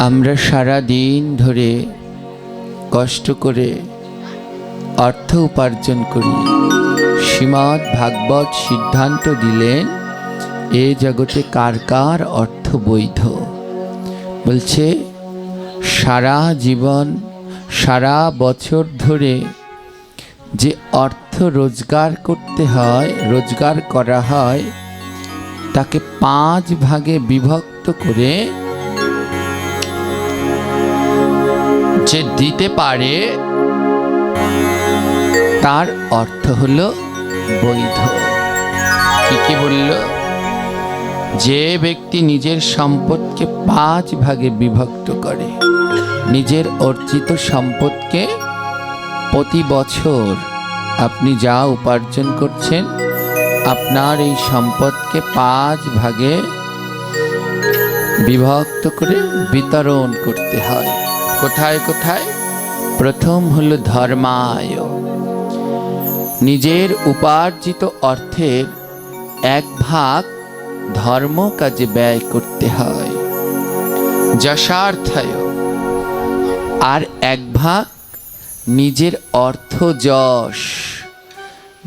আমরা সারা দিন ধরে কষ্ট করে অর্থ উপার্জন করি। শ্রীমৎ ভাগবত সিদ্ধান্ত দিলেন, এ জগতে কার কার অর্থ বৈধ? বলছে, সারা জীবন, সারা বছর ধরে যে অর্থ রোজগার করতে হয়, রোজগার করা হয়, তাকে পাঁচ ভাগে বিভক্ত করে যে দিতে পারে, তার অর্থ হলো বৈধ। কি কি বলল? যে ব্যক্তি নিজের সম্পদকে পাঁচ ভাগে বিভক্ত করে, নিজের অর্জিত সম্পদকে প্রতি বছর আপনি যা উপার্জন করছেন, আপনার এই সম্পদকে পাঁচ ভাগে বিভক্ত করে বিতরণ করতে হয়। কোথায় কোথায়? প্রথম হলো ধর্মায় নিজের উপার্জিত অর্থের এক ভাগ ধর্ম কাজে ব্যয় করতে হয়। যশার্থয়। আর এক ভাগ নিজের অর্থ যশ।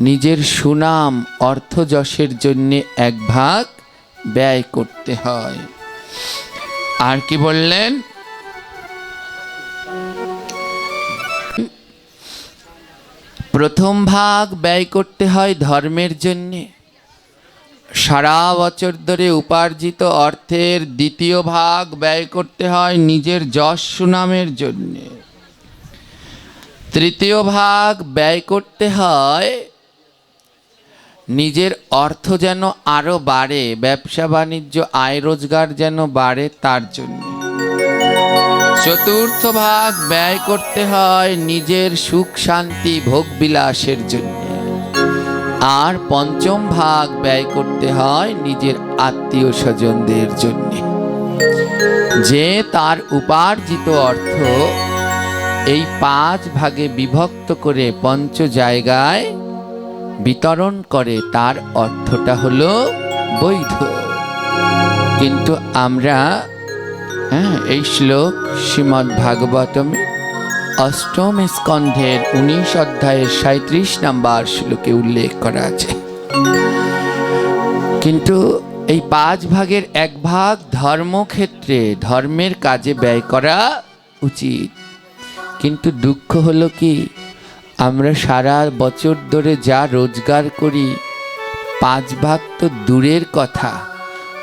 নিজের সুনাম অর্থ যশের জন্যে এক ভাগ ব্যয় করতে হয়। আর কি বললেন? প্রথম ভাগ ব্যয় করতে হয় ধর্মের জন্যে। সারা বছর ধরে উপার্জিত অর্থের দ্বিতীয় ভাগ ব্যয় করতে হয় নিজের যশ সুনামের জন্যে। তৃতীয় ভাগ ব্যয় করতে হয় নিজের অর্থ যেন আরও বাড়ে ব্যবসা বাণিজ্য আয় রোজগার যেন বাড়ে তার জন্য। চতুর্থ ভাগ ব্যয় করতে হয় নিজের সুখ শান্তি ভোগ বিলাসের জন্য। আর পঞ্চম ভাগ ব্যয় করতে হয় নিজের আত্মীয় স্বজনদের জন্য। যে তার উপার্জিত অর্থ এই পাঁচ ভাগে বিভক্ত করে পঞ্চ জায়গায় বিতরণ করে, তার অর্থটা হলো বৈধ। কিন্তু আমরা হ্যাঁ এই শ্লোক শ্রীমদ্ ভাগবতমে অষ্টম স্কন্ধের উনিশ অধ্যায়ের সাঁত্রিশ নাম্বার শ্লোকে উল্লেখ করা আছে। কিন্তু এই পাঁচ ভাগের এক ভাগ ধর্মক্ষেত্রে ধর্মের কাজে ব্যয় করা উচিত। কিন্তু দুঃখ হলো কি, আমরা সারা বছর ধরে যা রোজগার করি, পাঁচ ভাগ তো দূরের কথা।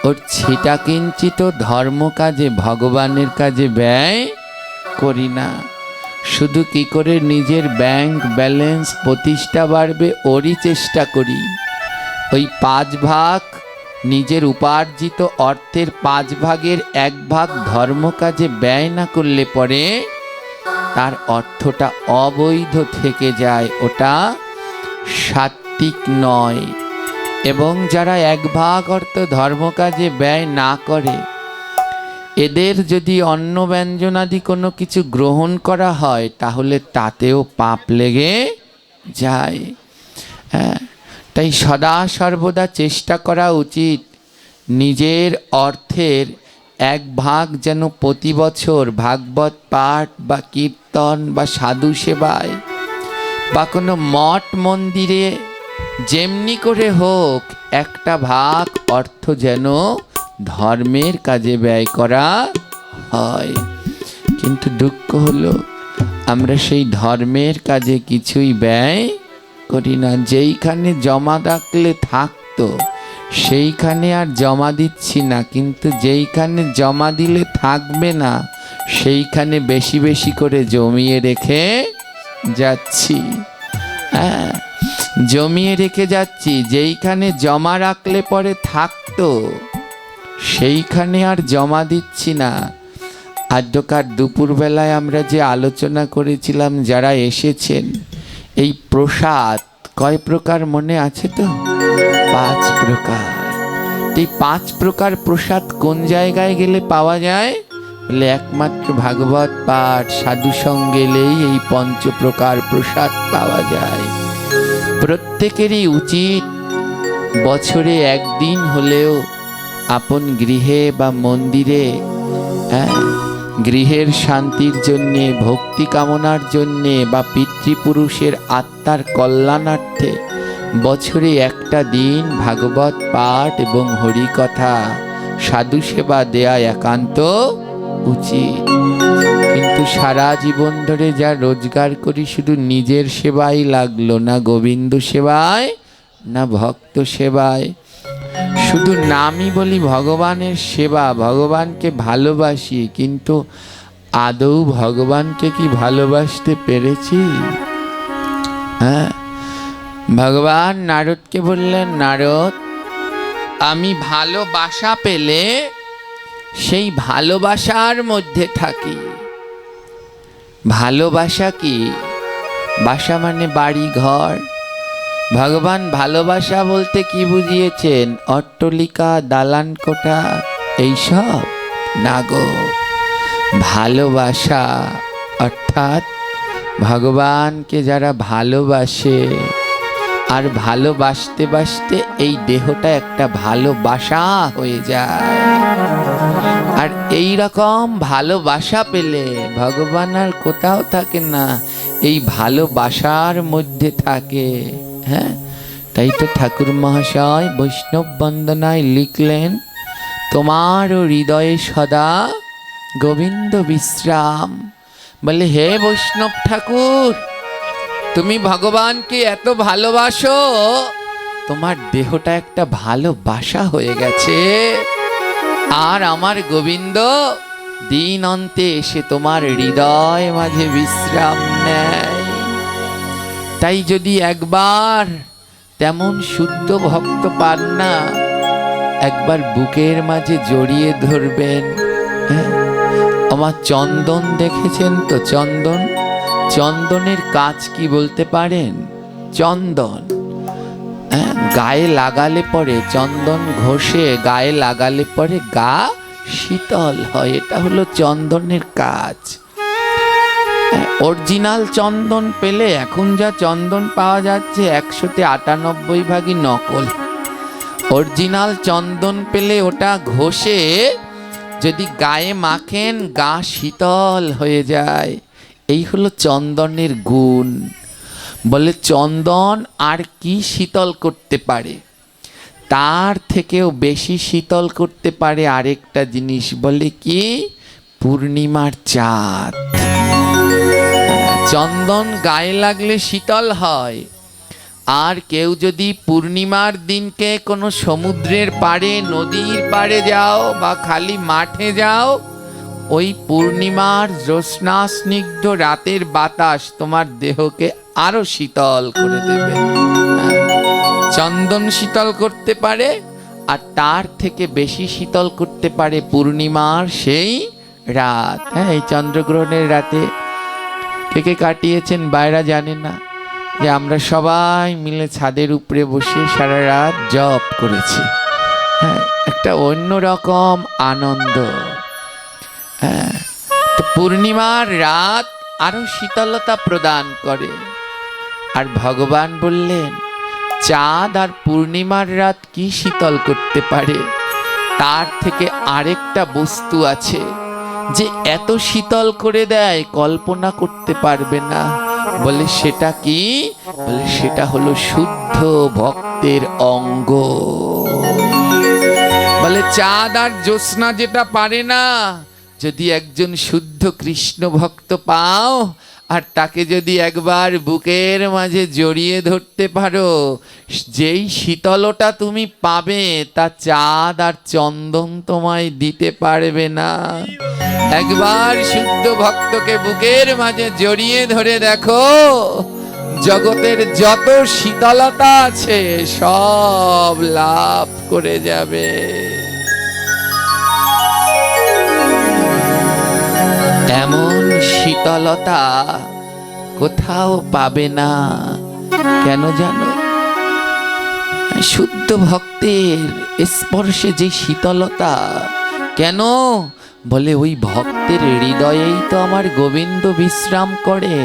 ওর ছিটা কিঞ্চিত ধর্ম কাজে, ভগবানের কাজে ব্যয় করি না। শুধু কি করে নিজের ব্যাংক ব্যালেন্স প্রতিষ্ঠা বাড়বে ওরই চেষ্টা করি। ওই পাঁচ ভাগ নিজের উপার্জিত অর্থের পাঁচ ভাগের এক ভাগ ধর্ম কাজে ব্যয় না করলে পরে তার অর্থটা অবৈধ থেকে যায়। ওটা সাত্বিক নয়। এবং যারা এক ভাগ অর্থ ধর্মকাজে ব্যয় না করে, এদের যদি অন্ন ব্যঞ্জনাদি কোনো কিছু গ্রহণ করা হয়, তাহলে তাতেও পাপ লেগে যায়। হ্যাঁ তাই সদা সর্বদা চেষ্টা করা উচিত নিজের অর্থের এক ভাগ যেন প্রতি বছর ভাগবত পাঠ বা কীর্তন বা সাধু সেবায় বা কোনো মঠ মন্দিরে যেমনি করে হোক, একটা ভাগ অর্থ যেন ধর্মের কাজে ব্যয় করা হয়। কিন্তু দুঃখ হলো, আমরা সেই ধর্মের কাজে কিছুই ব্যয় করি না। যেইখানে জমা রাখলে থাকতো, সেইখানে আর জমা দিচ্ছি না। কিন্তু যেইখানে জমা দিলে থাকবে না, সেইখানে বেশি বেশি করে জমিয়ে রেখে যাচ্ছি। হ্যাঁ। জমিয়ে রেখে যাচ্ছি, যেইখানে জমা রাখলে পরে থাকতো। সেইখানে আর জমা দিচ্ছি না। আদ্যকার দুপুরবেলায় আমরা যে আলোচনা করেছিলাম, যারা এসেছেন, এই প্রসাদ কয় প্রকার মনে আছে তো? পাঁচ প্রকার। এই পাঁচ প্রকার প্রসাদ কোন জায়গায় গেলে পাওয়া যায়? বলে একমাত্র ভাগবত পাঠ সাধু সঙ্গে গেলেই এই পঞ্চ প্রকার প্রসাদ পাওয়া যায়। প্রত্যেকেরই উচিত বছরে একদিন হলেও আপন গৃহে বা মন্দিরে হ্যাঁ গৃহের শান্তির জন্যে, ভক্তি কামনার জন্যে বা পিতৃপুরুষের আত্মার কল্যাণার্থে বছরে একটা দিন ভাগবত পাঠ এবং হরিকথা সাধু সেবা দেয়া একান্ত উচিত। কিন্তু সারা জীবন ধরে যা রোজগার করি শুধু নিজের সেবাই লাগল না গোবিন্দ সেবায়, না ভক্ত সেবায়। শুধু নামই বলি ভগবানের সেবা, ভগবানকে ভালোবাসি, কিন্তু আদৌ ভগবানকে কি ভালোবাসতে পেরেছি? হ্যাঁ ভগবান নারদকে বললেন, নারদ, আমি ভালোবাসা পেলে সেই ভালোবাসার মধ্যে থাকি। ভালোবাসা কি? বাসা মানে বাড়ি, ঘর? ভগবান ভালোবাসা বলতে কি বুঝিয়েছেন? অট্টলিকা, দালান কোঠা এইসব না গো, ভালোবাসা অর্থাৎ ভগবানকে যারা ভালোবাসে আর ভালোবাসতে বাসতে এই দেহটা একটা ভালোবাসা হয়ে যায়। আর এই রকম ভালোবাসা পেলে ভগবান আর কোথাও থাকে না, এই ভালোবাসার মধ্যে থাকে হ্যাঁ? তাই তো ঠাকুর মহাশয় বৈষ্ণব বন্দনায় লিখলেন, তোমার হৃদয়ে সদা গোবিন্দ বিশ্রাম। বলে, হে বৈষ্ণব ঠাকুর, তুমি ভগবানকে এত ভালোবাসো, তোমার দেহটা একটা ভালোবাসা হয়ে গেছে। আর আমার গোবিন্দ দিন অন্তে এসে তোমার হৃদয় মাঝে বিশ্রাম নেয়। তাই যদি একবার তেমন শুদ্ধ ভক্ত পান না, একবার বুকের মাঝে জড়িয়ে ধরবেন। হ্যাঁ আমার চন্দন দেখেছেন তো চন্দন? চন্দনের কাজ কি বলতে পারেন? চন্দন। গায়ে লাগালে পরে চন্দন ঘষে গায়ে লাগালে পরে গা শীতল হয়। এটা হলো চন্দনের কাজ। অরিজিনাল চন্দন পেলে এখন যা চন্দন পাওয়া যাচ্ছে একশোতে আটানব্বই ভাগই নকল। অরিজিনাল চন্দন পেলে ওটা ঘষে যদি গায়ে মাখেন গা শীতল হয়ে যায়। এই হলো চন্দনের গুণ। বলে, চন্দন আর কি শীতল করতে পারে? তার থেকেও বেশি শীতল করতে পারে আরেকটা জিনিস। বলে, কি? পূর্ণিমার চাঁদ। চন্দন গায়ে লাগলে শীতল হয়। আর কেউ যদি পূর্ণিমার দিনকে কোনো সমুদ্রের পাড়ে, নদীর পাড়ে যাও বা খালি মাঠে যাও, ওই পূর্ণিমার জ্যোৎস্না স্নিগ্ধ রাতের বাতাস তোমার দেহকে আরও শীতল করে দেবে। হ্যাঁ। চন্দন শীতল করতে পারে, আর তার থেকে বেশি শীতল করতে পারে পূর্ণিমার সেই রাত। হ্যাঁ এই চন্দ্রগ্রহণের রাতে কে কাটিয়েছেন বাইরা জানে না, যে আমরা সবাই মিলে ছাদের উপরে বসে সারা রাত জপ করেছি। হ্যাঁ একটা অন্যরকম আনন্দ। হ্যাঁ তো পূর্ণিমার রাত আরও শীতলতা প্রদান করে। আর ভগবান বললেন, চাঁদ আর পূর্ণিমার রাত কি শীতল করতে পারে? তার থেকে আরেকটা বস্তু আছে, যে এত শীতল করে দেয় কল্পনা করতে পারবে না। বলে সেটা কি? বলে সেটা হলো শুদ্ধ ভক্তের অঙ্গ। বলে চাঁদ আর জ্যোৎস্না যেটা পারে না, যদি একজন শুদ্ধ কৃষ্ণ ভক্ত পাও আর তাকে যদি একবার বুকের মাঝে জড়িয়ে ধরতে পারো, যেই শীতলটা তুমি পাবে, তা চাঁদ আর চন্দন তোমায় দিতে পারবে না। একবার শুদ্ধ ভক্তকে বুকের মাঝে জড়িয়ে ধরে দেখো, জগতের যত শীতলতা আছে, সব লাভ করে যাবে। এমন শীতলতা কোথাও পাবে না। কেন জানো? শুদ্ধ ভক্তের স্পর্শে যে শীতলতা, কেন? বলে ওই ভক্তের হৃদয়েই তো আমার গোবিন্দ বিশ্রাম করে।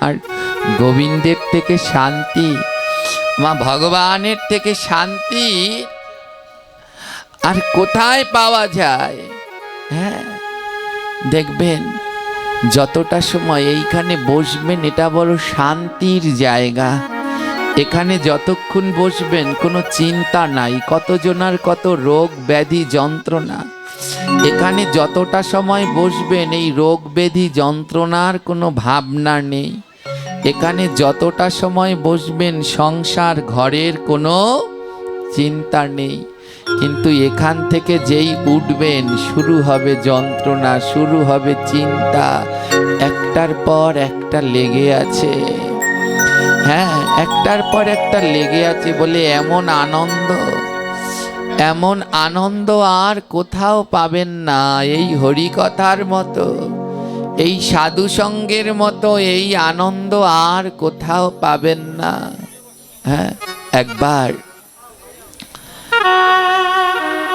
আর গোবিন্দের থেকে শান্তি, মা ভগবানের থেকে শান্তি আর কোথায় পাওয়া যায়? হ্যাঁ দেখবেন যতটা সময় এইখানে বসবেন, এটা বড় শান্তির জায়গা। এখানে যতক্ষণ বসবেন, কোনো চিন্তা নাই, কতজনার কত রোগ ব্যাধি যন্ত্রণা। এখানে যতটা সময় বসবেন, এই রোগ ব্যাধি যন্ত্রণার কোনো ভাবনা নেই। এখানে যতটা সময় বসবেন, সংসার ঘরের কোনো চিন্তা নেই। কিন্তু এখান থেকে যেই উঠবেন, শুরু হবে যন্ত্রণা, শুরু হবে চিন্তা। একটার পর একটা লেগে আছে। হ্যাঁ একটার পর একটা লেগে আছে বলে এমন আনন্দ এমন আনন্দ আর কোথাও পাবেন না। এই হরিকথার মতো, এই সাধু সঙ্গের মতো এই আনন্দ আর কোথাও পাবেন না। হ্যাঁ একবার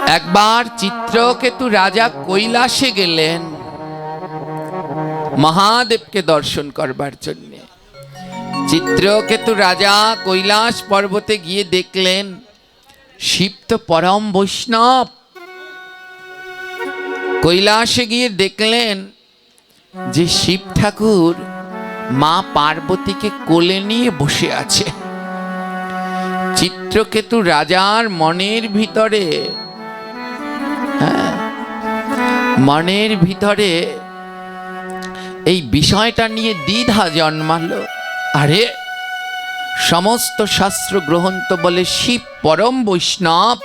একবার চিত্রকেতু রাজা কৈলাসে গেলেন। মহাদেবকে দর্শন করবার জন্যে। চিত্রকেতু রাজা কৈলাস পর্বতে গিয়ে দেখলেন, শিব তো পরম বৈষ্ণব। কৈলাসে গিয়ে দেখলেন যে শিব ঠাকুর মা পার্বতীকে কোলে নিয়ে বসে আছে। চিত্রকেতু রাজার মনের ভিতরে মনের ভিতরে এই বিষয়টা নিয়ে দ্বিধা জন্মালো। আরে, সমস্ত শাস্ত্র গ্রহণ তো বলে শিব পরম বৈষ্ণব।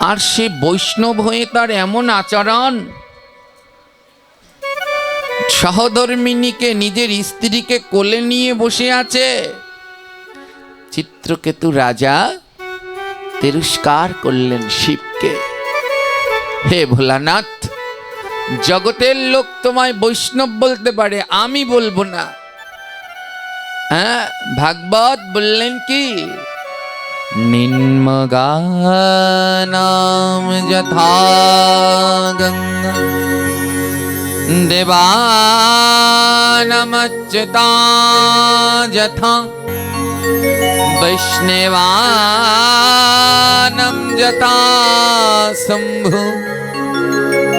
আর সে বৈষ্ণব হয়ে তার এমন আচরণ, সহধর্মিনীকে নিজের স্ত্রীকে কোলে নিয়ে বসে আছে। চিত্রকেতু রাজা তিরস্কার করলেন শিবকে। হে ভোলানাথ জগতের লোক তোমায় বৈষ্ণব বলতে পারে আমি বলবো না হ্যাঁ ভাগবত বললেন কি নিম্নগানাম যথা গঙ্গা দেবানমচ্যুতা যথা वैष्णवानं जता शम्भु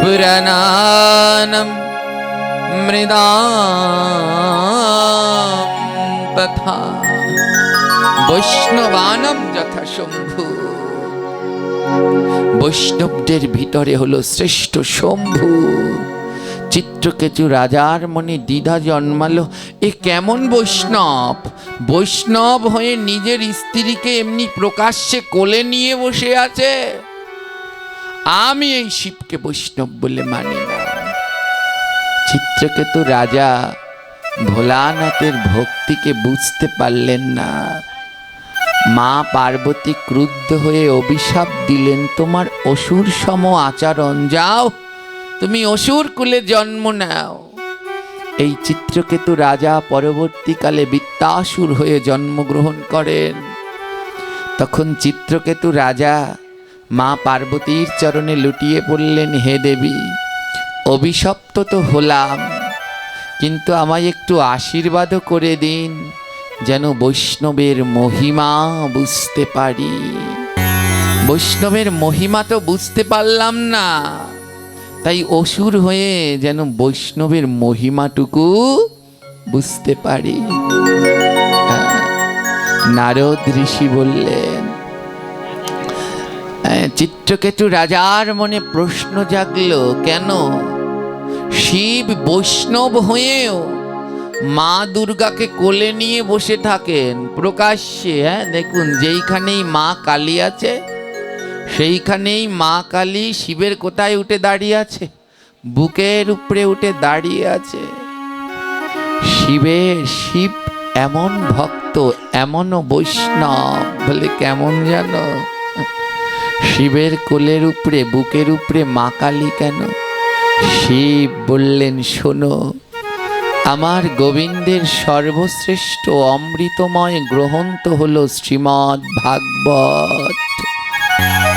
पुराणानं मृदा तथा বৈষ্ণবানম যথা শম্ভু বৈষ্ণবদের ভিতরে হলো শ্রেষ্ঠ শম্ভু চিত্রকেতু রাজার মনে দ্বিধা জন্মালো এ কেমন বৈষ্ণব বৈষ্ণব হয়ে নিজের স্ত্রীকে এমনি প্রকাশ্যে কোলে নিয়ে বসে আছে আমি এই শিবকে বৈষ্ণব বলে মানি না। চিত্রকেতু রাজা ভোলানাথের ভক্তিকে বুঝতে পারলেন না। মা পার্বতী ক্রুদ্ধ হয়ে অভিশাপ দিলেন, তোমার অসুর সম আচরণ যাও, তুমি অসুর কুলে জন্ম নাও। এই চিত্রকেতু রাজা পরবর্তীকালে বিত্তাসুর হয়ে জন্মগ্রহণ করেন। তখন চিত্রকেতু রাজা মা পার্বতীর চরণে লুটিয়ে পড়লেন হে দেবী অভিশপ্ত তো হলাম কিন্তু আমায় একটু আশীর্বাদও করে দিন যেন বৈষ্ণবের মহিমা বুঝতে পারি। বৈষ্ণবের মহিমা তো বুঝতে পারলাম না তাই অসুর হয়ে যেন বৈষ্ণবের মহিমাটুকু বুঝতে পারি। হ্যাঁ, নারদ ঋষি বললেন চিত্রকেতু রাজার মনে প্রশ্ন জাগলো, কেন? শিব বৈষ্ণব হয়েও মা দুর্গাকে কোলে নিয়ে বসে থাকেন। প্রকাশ্যে হ্যাঁ দেখুন, যেইখানেই মা কালী আছে, সেইখানেই মা কালী শিবের কোথায় উঠে দাঁড়িয়ে আছে, বুকের উপরে উঠে দাঁড়িয়ে আছে। শিবের শিব এমন ভক্ত, এমনও বৈষ্ণব, বলে কেমন জানো? শিবের কোলের উপরে, বুকের উপরে মা কালী কেন? শিব বললেন, শোনো, আমার গোবিন্দের সর্বশ্রেষ্ঠ অমৃতময় গ্রন্থ হল শ্রীমৎ ভাগবত।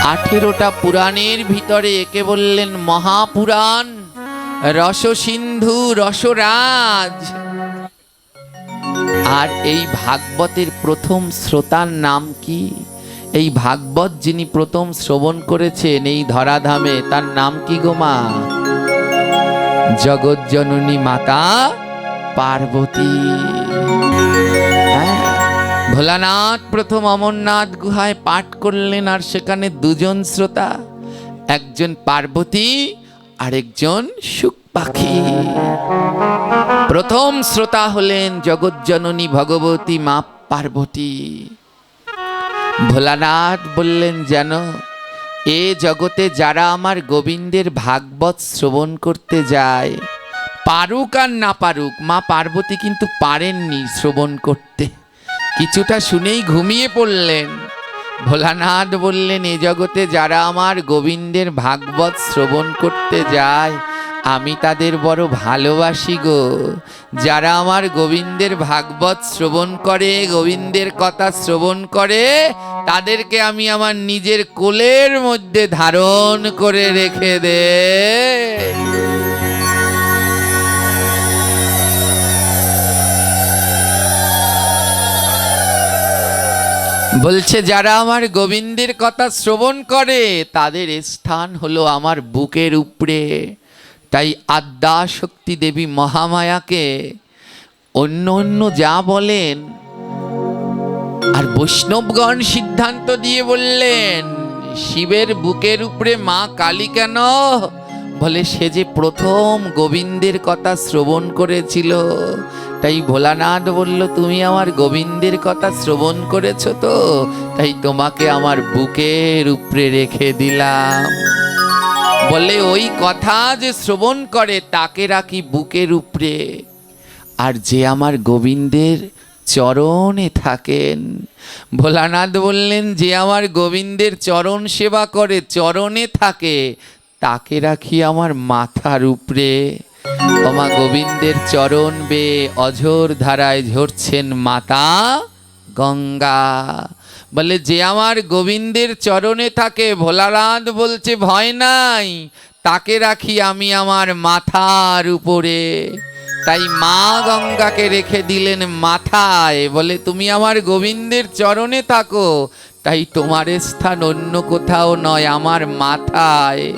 আঠেরোটা পুরাণের ভিতরে একে বললেন, মহাপুরাণ, রসসিন্ধু, রসরাজ। আর এই ভাগবতের প্রথম শ্রোতার নাম কি? এই ভাগবত যিনি প্রথম শ্রবণ করেছেন এই ধরাধামে তার নাম কি গো মা? মাতা পার্বতী। হ্যাঁ, ভোলানাথ প্রথম অমরনাথ গুহায় পাঠ করলেন আর সেখানে দুজন শ্রোতা একজন পার্বতী আরেকজন সুখ পাখি। প্রথম শ্রোতা হলেন জগৎজননী ভগবতী মা পার্বতী। ভোলানাথ বললেন যেন এ জগতে যারা আমার গোবিন্দের ভাগবত শ্রবণ করতে যায়, পারুক আর না পারুক, মা পার্বতী কিন্তু পারেননি শ্রবণ করতে। কিছুটা শুনেই ঘুমিয়ে পড়লেন। ভোলানাথ বললেন, এ জগতে যারা আমার গোবিন্দের ভাগবত শ্রবণ করতে যায় আমি তাদের বড় ভালোবাসি গো। যারা আমার গোবিন্দের ভাগবত শ্রবণ করে, গোবিন্দের কথা শ্রবণ করে, তাদেরকে আমি আমার নিজের কোলের মধ্যে ধারণ করে রেখে দে। বলছে, যারা আমার গোবিন্দের কথা শ্রবণ করে, তাদের স্থান হলো আমার বুকের উপরে। তাই আদ্যা শক্তি দেবী মহামায়াকে অন্য অন্য যা বলেন আর বৈষ্ণবগণ সিদ্ধান্ত দিয়ে বললেন, শিবের বুকের উপরে মা কালী কেন? বলে, সে যে প্রথম গোবিন্দের কথা শ্রবণ করেছিল। তাই ভোলানাথ বলল, তুমি আমার গোবিন্দের কথা শ্রবণ করেছ তো, তাই তোমাকে আমার বুকের উপরে রেখে দিলাম। বলে, ওই কথা যে শ্রবণ করে, তাকে রাখি বুকের উপরে। আর যে আমার গোবিন্দের চরণে থাকেন। ভোলানাথ বললেন, যে আমার গোবিন্দের চরণ সেবা করে, চরণে থাকে, তাকে রাখি আমার মাথার উপরে। ওমা গোবিন্দের চরণ বে অঝোর ধারায় ঝরছেন মাতা গঙ্গা। বলে, যে আমার গোবিন্দের চরণে থাকে, ভোলানাথ বলছে, ভয় নাই, তাকে রাখি আমি আমার মাথার উপরে। তাই মা গঙ্গাকে রেখে দিলেন মাথায়, বলে, তুমি আমার গোবিন্দের চরণে থাকো, তাই তোমার স্থান অন্য কোথাও নয়, আমার মাথায়।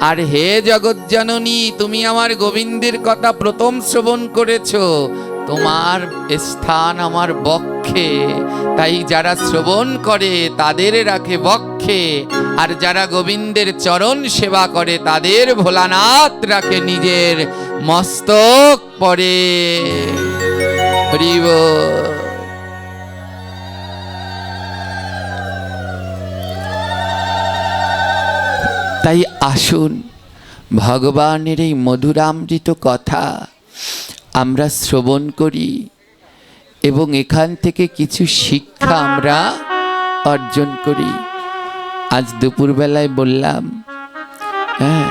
আর হে জগজ্জননী, তুমি আমার গোবিন্দের কথা প্রথম শ্রবণ করেছ তোমার স্থান আমার বক্ষে। তাই যারা শ্রবণ করে, তাদের রাখে বক্ষে। আর যারা গোবিন্দের চরণ সেবা করে, তাদের ভোলানাথ রাখে নিজের মস্তক পরে। তাই আসুন, ভগবানের এই মধুরামৃত কথা আমরা শ্রবণ করি এবং এখান থেকে কিছু শিক্ষা আমরা অর্জন করি। আজ দুপুরবেলায় বললাম হ্যাঁ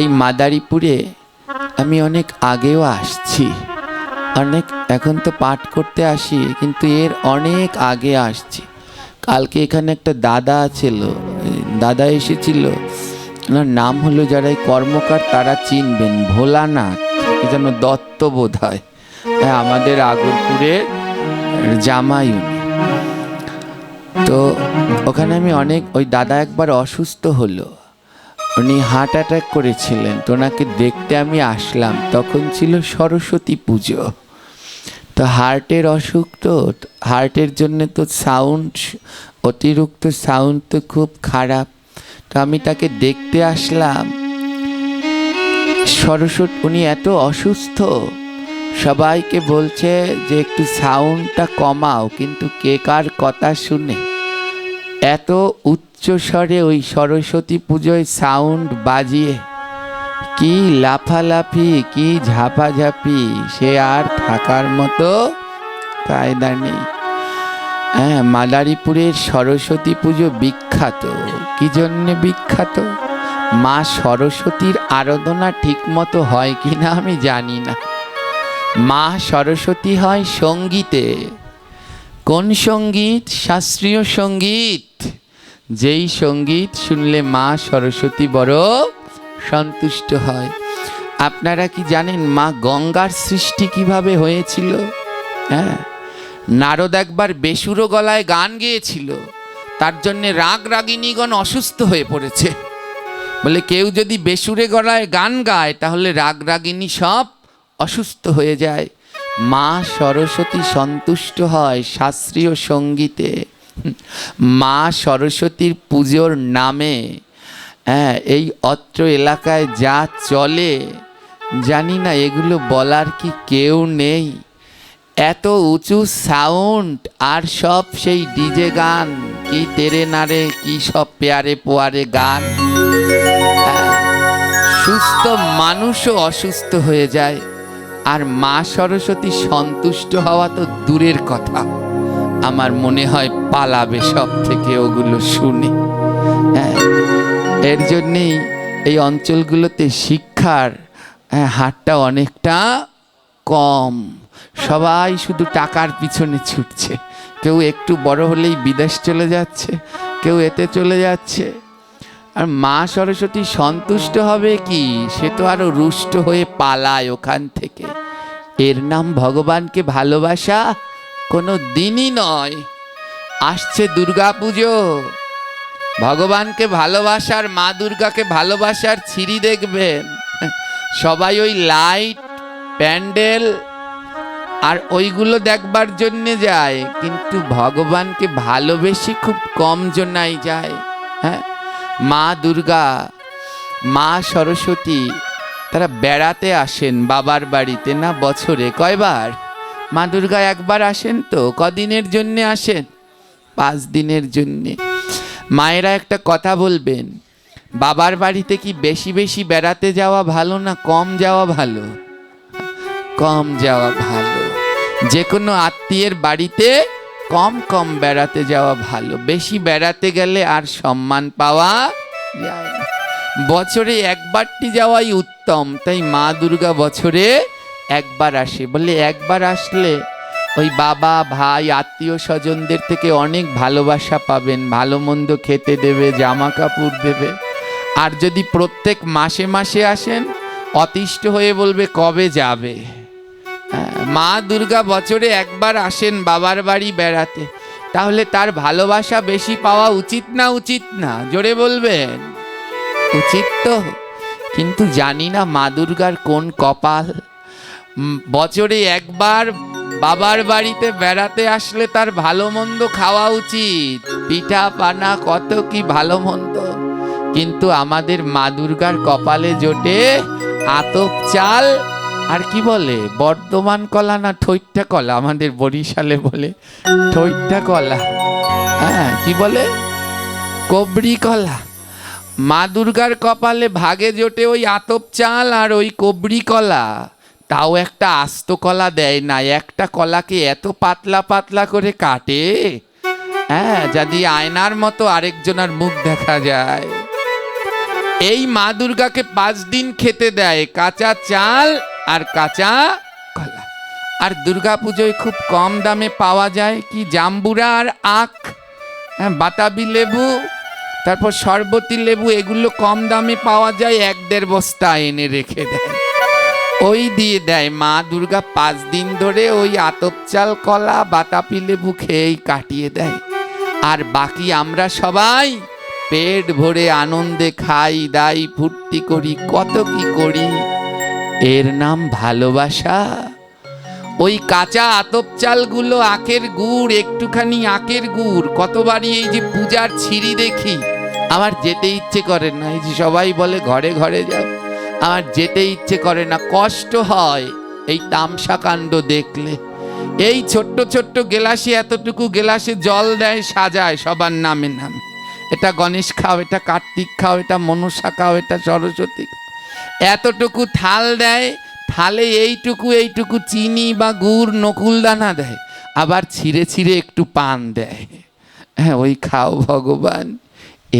এই মাদারীপুরে আমি অনেক আগেও আসছি। অনেক, এখন তো পাঠ করতে আসি, কিন্তু এর অনেক আগে আসছি। কালকে এখানে একটা দাদা ছিল, দাদা এসেছিল। ওনার নাম হলো যারা এই কর্মকার তারা চিনবেন, ভোলানাথ। কি যেন দত্ত বোধ হয় হ্যাঁ, আমাদের আগরপুরের জামাই তো ওখানে আমি অনেক ওই দাদা একবার অসুস্থ হলো। উনি হার্ট অ্যাটাক করেছিলেন। তো ওনাকে দেখতে আমি আসলাম। তখন ছিল সরস্বতী পুজো। তো হার্টের অসুখ তো হার্টের জন্য তো সাউন্ড অতিরিক্ত সাউন্ড তো খুব খারাপ। তো আমি তাকে দেখতে আসলাম। সরস্বতী, উনি এত অসুস্থ। সবাইকে বলছে যে একটু সাউন্ডটা কমাও, কিন্তু কে কার কথা শুনে। এত উচ্চ স্বরে ওই সরস্বতী পুজোয় সাউন্ড বাজিয়ে। কি লাফালাফি, কি ঝাপাঝাপি, সে আর থাকার মতো কায়দা নেই। হ্যাঁ মাদারীপুরের সরস্বতী পুজো বিখ্যাত। কি জন্যে বিখ্যাত? মা সরস্বতীর আরাধনা ঠিকমতো হয় কিনা আমি জানি না। মা সরস্বতী হয় সঙ্গীতে। কোন সংগীত? শাস্ত্রীয় সংগীত। যেই সংগীত শুনলে মা সরস্বতী বড় সন্তুষ্ট হয়। আপনারা কি জানেন মা গঙ্গার সৃষ্টি কীভাবে হয়েছিল? হ্যাঁ নারদ একবার বেসুরো গলায় গান গেয়েছিল। তার জন্যে রাগ রাগিনীগণ অসুস্থ হয়ে পড়েছে। বলে, কেউ যদি বেসুরে গলায় গান গায়, তাহলে রাগ রাগিনী সব অসুস্থ হয়ে যায়। মা সরস্বতী সন্তুষ্ট হয় শাস্ত্রীয় সঙ্গীতে। মা সরস্বতীর পুজোর নামে হ্যাঁ এই অত্র এলাকায় যা চলে, জানি না এগুলো বলার কি কেউ নেই। এত উঁচু সাউন্ড আর সব সেই ডিজে গান। কি তেরে নারে কি সব পেয়ারে পোয়ারে গান। সুস্থ মানুষও অসুস্থ হয়ে যায়। আর মা সরস্বতী সন্তুষ্ট হওয়া তো দূরের কথা। আমার মনে হয় পালাবে সব থেকে ওগুলো শুনে। এর জন্যেই এই অঞ্চলগুলোতে শিক্ষার হ্যাঁ, হারটা অনেকটা কম। সবাই শুধু টাকার পিছনে ছুটছে। কেউ একটু বড় হলেই বিদেশ চলে যাচ্ছে, কেউ এতে চলে যাচ্ছে। আর মা সরস্বতী সন্তুষ্ট হবে কি? সে তো আরও রুষ্ট হয়ে পালায় ওখান থেকে। এর নাম ভগবানকে ভালোবাসা কোনো দিনই নয়। আসছে দুর্গা পুজো ভগবানকে ভালোবাসার, মা দুর্গাকে ভালোবাসার ছিঁড়ি দেখবেন। সবাই ওই লাইট, প্যান্ডেল আর ওইগুলো দেখবার জন্যে যায়, কিন্তু ভগবানকে ভালোবেসে খুব কম জনাই যায় হ্যাঁ? মা দুর্গা, মা সরস্বতী, তারা বেড়াতে আসেন বাবার বাড়িতে না বছরে কয়বার? মা দুর্গা একবার আসেন তো? কদিনের জন্যে আসেন? পাঁচ দিনের জন্যে। মায়েরা একটা কথা বলবেন, বাবার বাড়িতে কি বেশি বেশি বেড়াতে যাওয়া ভালো না কম যাওয়া ভালো? কম যাওয়া ভালো। যে কোনো আত্মীয়ের বাড়িতে কম কম বেড়াতে যাওয়া ভালো। বেশি বেড়াতে গেলে আর সম্মান পাওয়া যায় না। বছরে একবারটি যাওয়াই উত্তম, তাই মা দুর্গা বছরে একবার আসে। বলে একবার আসলে ওই বাবা, ভাই, আত্মীয় স্বজনদের থেকে অনেক ভালোবাসা পাবেন, ভালো মন্দ খেতে দেবে, জামা কাপড় দেবে। আর যদি প্রত্যেক মাসে মাসে আসেন, অতিষ্ঠ হয়ে বলবে, কবে যাবে? মা দুর্গা বছরে একবার আসেন বাবার বাড়ি বেড়াতে। তাহলে তার ভালোবাসা বেশি পাওয়া উচিত না উচিত না? জোরে বলবেন। উচিত তো, কিন্তু জানি না মা দুর্গার কোন কপাল। বছরে একবার বাবার বাড়িতে বেড়াতে আসলে তার ভালো মন্দ খাওয়া উচিত। পিঠা পানা কত কি ভালো মন্দ। কিন্তু আমাদের মা দুর্গার কপালে জোটে আতপ চাল আর কি বলে? বর্ধমান কলা না ঠৈট্টা কলা? আমাদের বরিশালে বলে ঠৈট্টা কলা। হ্যাঁ কি বলে? কবরি কলা। মা দুর্গার কপালে ভাগে জোটে ওই আতপ চাল আর ওই কবরি কলা। তাও একটা আস্ত কলা দেয় না, একটা কলাকে এত পাতলা পাতলা করে কাটে। হ্যাঁ যদি আয়নার মতো আরেকজনের মুখ দেখা যায়। এই মা দুর্গাকে পাঁচ দিন খেতে দেয়, কাঁচা চাল আর কাঁচা কলা। আর দুর্গা পুজোয় খুব কম দামে পাওয়া যায় কি জাম্বুরা আর আখ হ্যাঁ বাতাবি লেবু, তারপর শরবতী লেবু, এগুলো কম দামে পাওয়া যায়, এক দেড় বস্তা এনে রেখে দেয়। ওই দিয়ে দেয় মা দুর্গা পাঁচ দিন ধরে ওই আতপ চাল, কলা বাতাপি লেবু খেয়েই কাটিয়ে দেয়। আর বাকি আমরা সবাই পেট ভরে আনন্দে খাই, দাই, ফুর্তি করি, কত কি করি। এর নাম ভালোবাসা। ওই কাঁচা আতপ চালগুলো আখের গুড়, একটুখানি আখের গুড়। কতবারই এই যে পূজার ছিঁড়ি দেখি। আমার যেতে ইচ্ছে করে না। এই যে সবাই বলে ঘরে ঘরে যাও। আমার যেতে ইচ্ছে করে না। কষ্ট হয় এই তামসা কাণ্ড দেখলে। এই ছোট্ট ছোট্ট গেলাসে, এতটুকু গেলাসে জল দেয়, সাজায় সবার নামে নামে। এটা গণেশ খাও, এটা কার্তিক খাও, এটা মনসা খাও, এটা সরস্বতী খাও। এতটুকু থাল দেয়, থালে এইটুকু এইটুকু চিনি বা গুড় নকুল দানা দেয়, আবার ছিঁড়ে ছিঁড়ে একটু পান দেয়। হ্যাঁ ওই খাও ভগবান,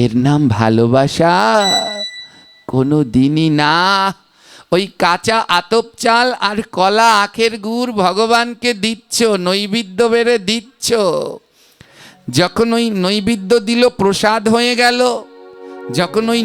এর নাম ভালোবাসা। কোনো দিনই না। ওই কাঁচা আতপ চাল আর কলা আখের গুড় ভগবানকে দিচ্ছ, নৈবেদ্য বেড়ে দিচ্ছ। যখন ওই নৈবেদ্য দিল, প্রসাদ হয়ে গেল, যখন ওই